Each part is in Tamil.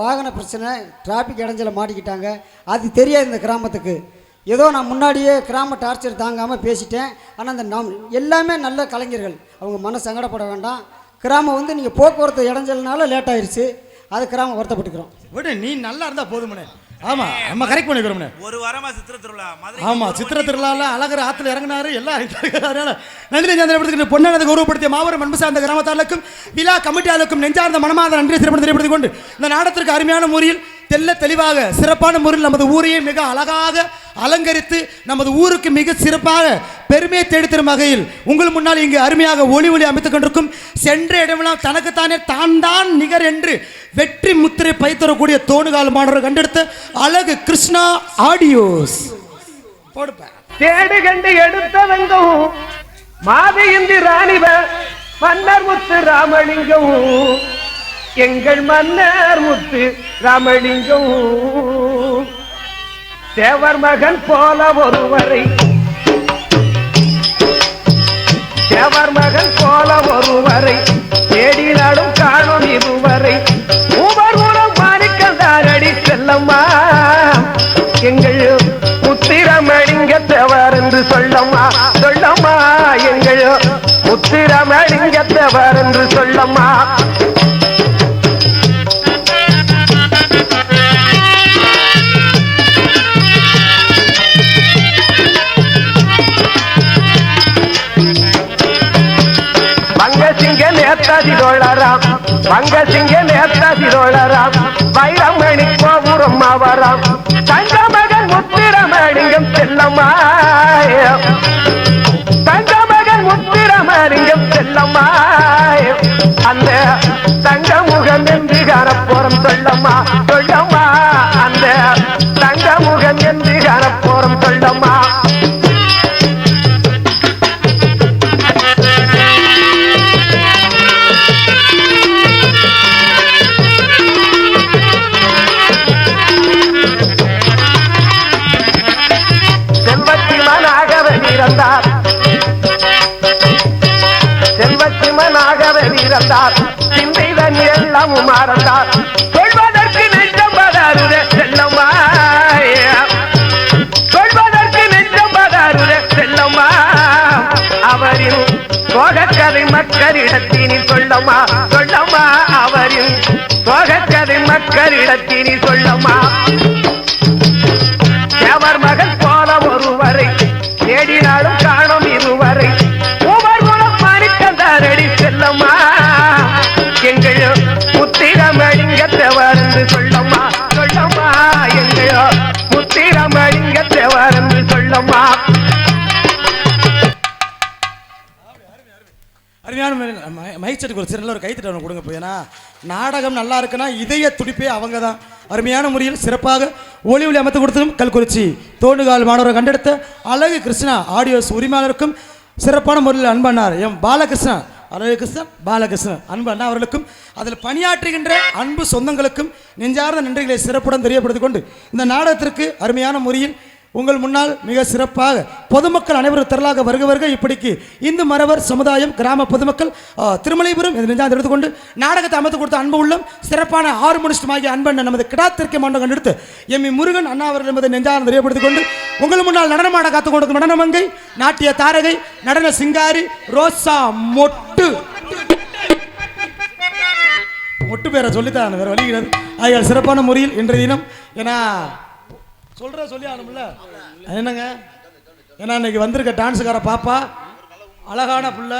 வாகன பிரச்சனை டிராஃபிக் இடைஞ்சல மாட்டிக்கிட்டாங்க. அது தெரியாது இந்த கிராமத்துக்கு. ஏதோ நான் முன்னாடியே கிராம டார்ச்சர் தாங்காமல் பேசிட்டேன். ஆனால் அந்த நம் எல்லாமே நல்ல கலைஞர்கள். அவங்க மன சங்கடப்பட வேண்டாம். கிராமம் வந்து நீங்கள் போக்குவரத்து இடைஞ்சல்னால லேட் அது கிராமம் வருத்தப்பட்டுக்கிறோம். விட நீ நல்லா இருந்தால் போதுமனே ஆமா நம்ம கரெக்ட் பண்ணிக்கிறோம்னே. ஒரு வாரமா சித்திர திருவிழா. ஆமா சித்திர திருவிழால அழகர் ஆத்துல இறங்கினாரு எல்லாம் அதனால நந்தினி சந்திரபுரத்துக்கு பொன்னானதை கௌரவப்படுத்திய மாபெரும் அன்பு சார்ந்த கிராமத்தாருக்கும் விழா கமிட்டியாளருக்கும் நெஞ்சார்ந்த மனமாத நன்றி சிறப்பு தெரியப்படுத்திக் கொண்டு இந்த நாடத்திற்கு அருமையான முறையில் தெல்ல தெளிவாக சிறப்பான முறையில் நமது ஊரையே மிக அழகாக அலங்கரித்து நமது ஊருக்கு மிக சிறப்பாக பெருமையை தேடித்தரும் வகையில் உங்கள் முன்னால் இங்கு அருமையாக ஒளி ஒளி அமைத்துக் கொண்டிருக்கும் சென்ற இடமெல்லாம் தனக்குத்தானே தான் தான் நிகர் என்று வெற்றி முத்திரை பைத்தரக்கூடிய தோணுகால மாணவர் கண்டெடுத்த அழகு கிருஷ்ணா ஆடியோஸ். போடுப்பேன். தேடு கண்டு எடுத்தவங்கும் மாதி இந்தி ராணிவ மன்னர் முத்து ராமலிங்கம் எங்கள் மன்னர் முத்து ராமலிங்கம். தேவர் மகன் போல ஒருவரை. தேவர் மகன் போல ஒருவரை. மங்கசிங்க நேத்தாதி தோழராம் மங்கசிங்க நேத்தாதி தோழராம் வைரமணி கோபுரம் அவராம் தங்க மகன் முத்திரமணிங்கம் செல்லம்மா தங்க மகன் முத்திரமணிங்கம் செல்லம்மா அந்த தங்க முகம் என்று காணப்போறம் சொல்லம் செல்வத்திமனாகவே இறந்தார் செல்வத்திமனாகவே இறந்தார் சிந்தைதன் எல்லாமும் மறந்தார். சொல்வதற்கு நெஞ்சம் பதாருதே செல்லம்மா சொல்வதற்கு நெஞ்சம் பதாருதே செல்லம்மா. அவரின் சோகக்கதை மக்களிடத்தினில் சொல்லம்மா. சொல்லம்மா அவரின் சோகக்கதை மக்களிடத்தினில் சொல்லம்மா. அருமையான மைச்சட்டுக்கு ஒரு சிறந்த ஒரு கைத்தட்டு கொடுங்க போய். ஏன்னா நாடகம் நல்லா இருக்குன்னா இதய துடிப்பே அவங்க தான் அருமையான முறையில் சிறப்பாக ஒளி ஒளி அமைத்து கொடுத்ததும் கல்குறிச்சி. தோண்டுகால் மாணவர் கண்டெடுத்த அழகு கிருஷ்ணா ஆடியோஸ் உரிமையாளருக்கும் சிறப்பான முறையில் அன்பண்ணார். எம் பாலகிருஷ்ணன் அழகு கிருஷ்ணன் பாலகிருஷ்ணன் அன்பு அண்ணா அவர்களுக்கும் அதில் பணியாற்றுகின்ற அன்பு சொந்தங்களுக்கும் நெஞ்சார்ந்த நன்றிகளை சிறப்புடன் தெரியப்படுத்திக் கொண்டு இந்த நாடகத்திற்கு அருமையான முறையில் உங்கள் முன்னால் மிக சிறப்பாக பொதுமக்கள் அனைவரும் திரளாக வருகவர்கள் இப்படிக்கு இந்து மறவர் சமுதாயம் கிராம பொதுமக்கள் திருமலைபுரம் இது நெஞ்சாந்து எடுத்துக்கொண்டு நாடகத்தை அமைத்து கொடுத்த அன்பு உள்ளம் சிறப்பான ஆர்மோனிஸ்டமாகிய அன்பன் நமது கிடாத்திற்கை மண்டலம் கண்டெடுத்து எம் இ. முருகன் அண்ணா அவர்கள் என்பதை நெஞ்சார்ந்து தெரியப்படுத்திக் கொண்டு உங்கள் முன்னால் நடனமாட காத்துக் கொண்டிருக்கும் நடனமங்கை நாட்டிய தாரகை நடன சிங்காரி ரோசா மொட்டு மொட்டு பேரை சொல்லித்தான் வேற வழிகிறது ஆகிய சிறப்பான முறையில் இன்றைய தினம் ஏன்னா சொல்ற சொல்லி ஆகணும்ல? என்னங்க? ஏன்னா இன்னைக்கு வந்திருக்க டான்ஸுக்கார பாப்பா அழகான புள்ள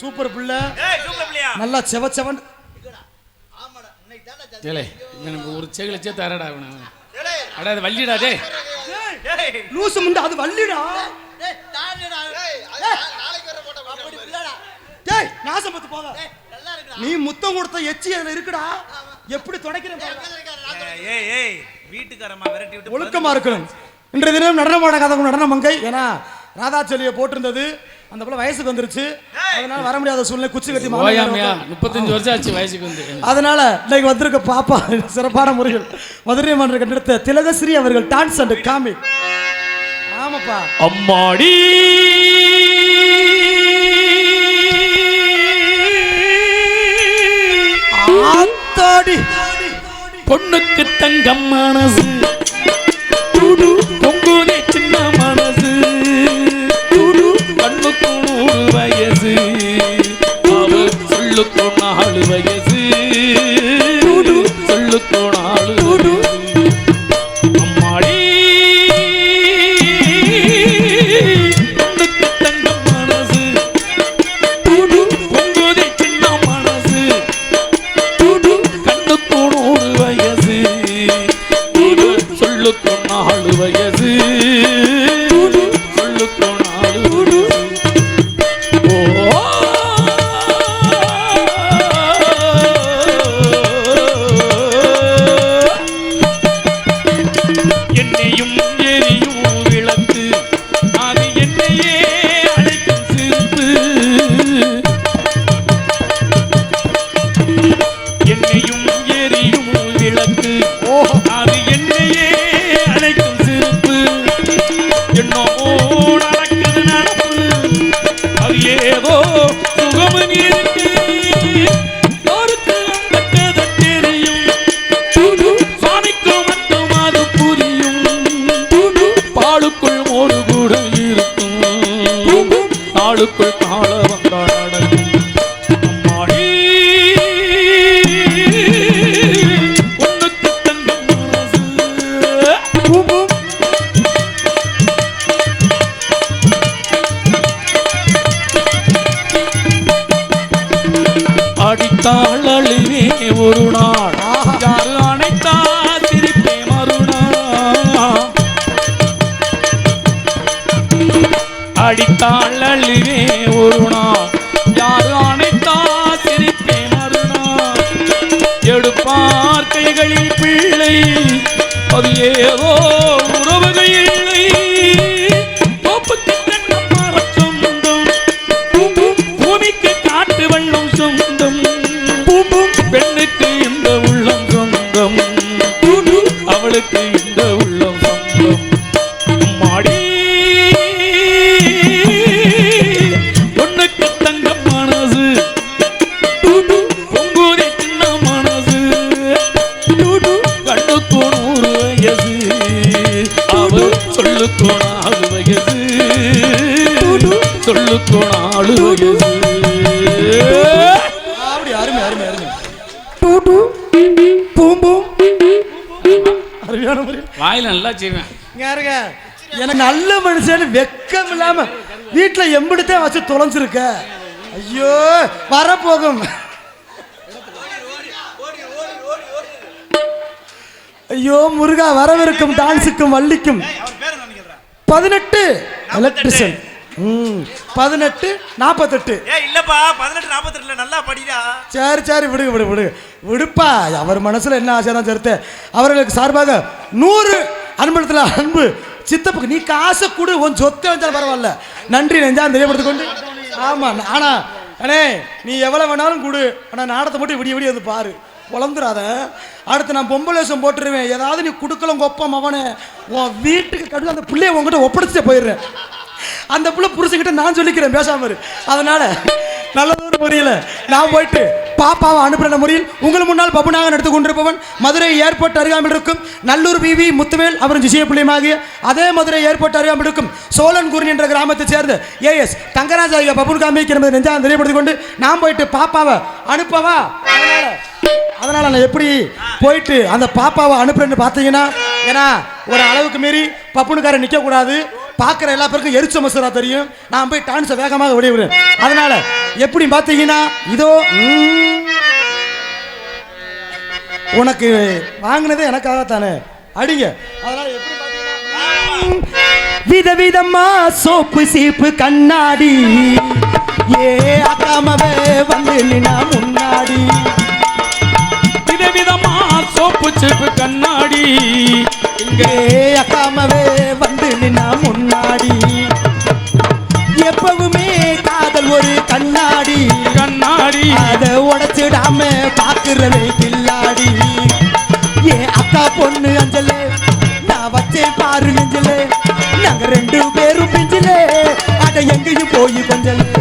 சூப்பர் புள்ள ஏய் சூப்பர் பிள்ளையா? நல்லா செவ செவன் எனக்கு ஒரு செகிலச்சே தரடா அடா அது வள்ளிடா டே ஏய். லூசு முண்டை அது வள்ளிடா. டேய் நாசம் பத்து போக நீ முத்தம் கொடுத்த எச்சி அதுல இருக்குடா. எப்படி துடைக்கிறேன் பாரு. ஏய் ஏய். வீட்டுக்காரம்மா விரட்டி விட்டு ஒழுக்கமா இருக்கணும். இன்றைய தினம் நடனமாட கதை நடன மங்கை ஏன்னா ராதாச்சொலியை போட்டிருந்தது. அந்த போல வயசுக்கு வந்துருச்சு. அதனால வர முடியாத சூழ்நிலை குச்சி கட்டி முப்பத்தஞ்சு வருஷம் ஆச்சு வயசுக்கு வந்து. அதனால இன்னைக்கு வந்திருக்க பாப்பா சிறப்பான முறையில் மதுரை மன்ற கண்டெடுத்த திலகஸ்ரீ அவர்கள் டான்ஸ் அண்ட் காமி ஆமாப்பா. அம்மாடி! ஆத்தாடி! பொண்ணுக்கு தங்கம் மனசு. துடு பொங்குதே சின்ன மனசு. துடு கண்ணுக்கு நூறு வயது நாளுக்குள் கால வந்தார் நடக்கும் அடித்தாள் அழுவே ஒரு நாள். யாரு அடித்தாள் அழுவே ஒரு நாள் யாரு அணைத்தா சிரிப்பே மறுநாள் எடுப்பார் கைகளில் பிள்ளை அது ஏதோ உறவுகள் சொல்லுக்கு நாலு வயசு சொல்லுக்கு நாலு வயசு அப்படி அருமை. அருமை அருமை அருமையான முறையில். வாயில நல்லா செய்வேன். இருங்க எனக்கு நல்ல மனுஷன் வெக்கம் இல்லாம வீட்டுல எம்பிடுத்தே வச்சு தொலைஞ்சிருக்க. ஐயோ வரப்போகும். ஐயோ முருகா வரவிருக்கும் டான்ஸுக்கும் வள்ளிக்கும் அவர் பேர் என்ன நினைக்கிறேன் பதினெட்டு எலக்ட்ரிஷியன் பதினெட்டு நாற்பத்தெட்டு ஏ இல்லப்பா பதினெட்டு நாற்பத்தி ரெண்டுல நல்லா படிடா. சரி சரி விடுங்க விடு விடு விடுப்பா அவர் மனசுல என்ன ஆசை தான் சேர்த்து அவர்களுக்கு சார்பாக நூறு அன்பளத்தில் அன்பு. சித்தப்புக்கு நீ காசை கொடு உன் சொத்தை வந்தாலும் பரவாயில்ல. நன்றி நெஞ்சா தெரியப்படுத்திக் கொண்டு ஆமா ஆனா அண்ணே நீ எவ்வளவு வேணாலும் கொடு. ஆனா நாடத்தை மட்டும் விடிய விடிய வந்து பாரு. குழந்துடாத அடுத்து நான் பொம்பளை வேஷம் போட்டுருவேன். ஏதாவது நீ கொடுக்கலாம் கொப்பம் அவனை. உன் வீட்டுக்கு கடு அந்த பிள்ளைய உங்ககிட்ட ஒப்படைச்சிட்டு போயிடுறேன். அந்த பிள்ளை புருஷங்கிட்ட நான் சொல்லிக்கிறேன் பேசாம அதனால் அதனால நல்ல ஒரு முறையில் நான் போயிட்டு பாப்பாவை அனுப்புகிற முறையில் உங்கள் முன்னால் பபுனாக நடத்து கொண்டிருப்பவன் மதுரை ஏர்போர்ட் அருகாமல் இருக்கும் நல்லூர் பிவி முத்துவேல் அப்புறம் ஜிசியப்பிள்ளையமாகிய அதே மதுரை ஏர்போர்ட் அருகாமல் இருக்கும் சோழன்குருன் என்ற கிராமத்தைச் சேர்ந்த ஏஎஸ் தங்கராஜ் ஐயா பபுன் காமிக்கு என்பதை நெஞ்சா தெரியப்படுத்திக் கொண்டு நான் போயிட்டு பாப்பாவை அனுப்பவா? அதனால நான் எப்படி போயிட்டு அந்த பாப்பாவை அனுப்புறேன்னு பார்த்தீங்கன்னா ஏன்னா ஒரு அளவுக்கு மீறி பப்புனுக்காரன் நிற்கக்கூடாது பார்க்குற எல்லா பேருக்கும் எரிச்ச மசூரா தெரியும். நான் போய் டான்ஸை வேகமாக விட விடுறேன் அதனால எப்படி பார்த்தீங்கன்னா இதோ உனக்கு வாங்கினதே எனக்காகத்தானே. அடிங்க. அதனால எப்படி விதவிதமா சோப்பு சீப்பு கண்ணாடி. ஏ அக்காமவே வந்து நின்னா முன்னாடி. சோப்பு சிப்பு கண்ணாடி. இங்கே அக்காமவே வந்து நின்னா முன்னாடி. எப்பவுமே காதல் ஒரு கண்ணாடி. கண்ணாடி. அத உடைச்சிடாம பாக்குறவே கில்லாடி. ஏ அக்கா பொண்ணு அஞ்சலே நான் வச்சேன் பாரு நெஞ்சலே. நாங்க ரெண்டு பேரும் பிஞ்சிலே அட எங்கேயும் போய் கொஞ்சலே.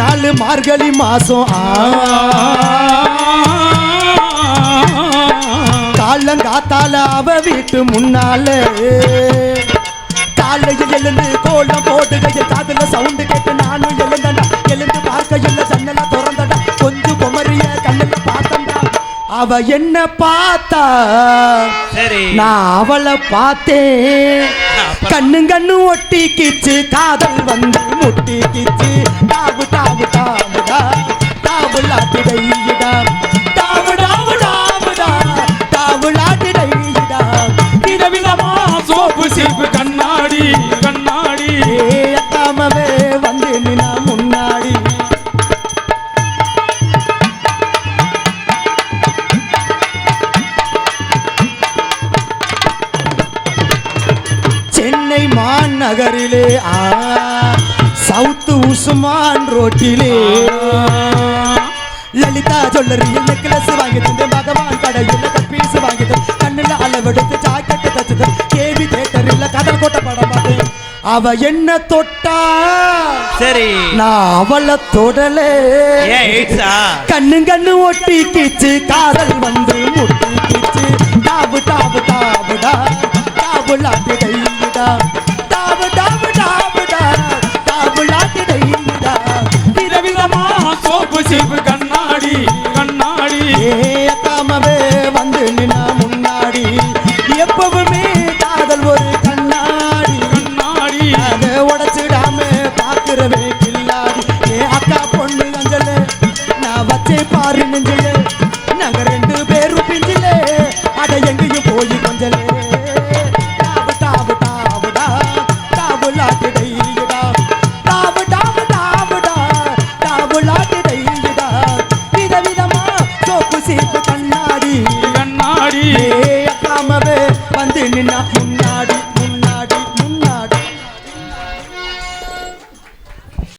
நாள் மார்கழி மாசம். காலங்காத்தால அவ வீட்டு முன்னால. காலையில் எழுந்து கோலம் போடுகையில் காதுல சவுண்டு கேட்டு நானும் எழுந்தண்டா எழுந்து பார்க்கையில் ஜன்னல திறந்தடா கொஞ்சம் குமரிய கண்ணுல பார்த்தண்டா அவ என்ன பார்த்தா? சரி. நான் அவளை பார்த்தேன். கண்ணு கண்ணு ஒட்டிக்கிச்சு. காதல் வந்து முட்டிக்கிச்சு. நெக்லஸ் வாங்கி தந்து பகவான் கடையில் கப்பீஸ் வாங்கி தந்து கண்ணில் அளவெடுத்து ஜாக்கெட்டு தச்சுது கேவி தேட்டரில் கதல் கோட்டை படம் பார்த்து அவ என்ன தொட்டா? சரி. நான் அவளை தொடலே. கண்ணு கண்ணு ஒட்டிக்கிச்சு காதல் வந்து முட்டிக்கிச்சு. டாபு டாபு டாபுடா டாபு லாட்டி டாபு டாபு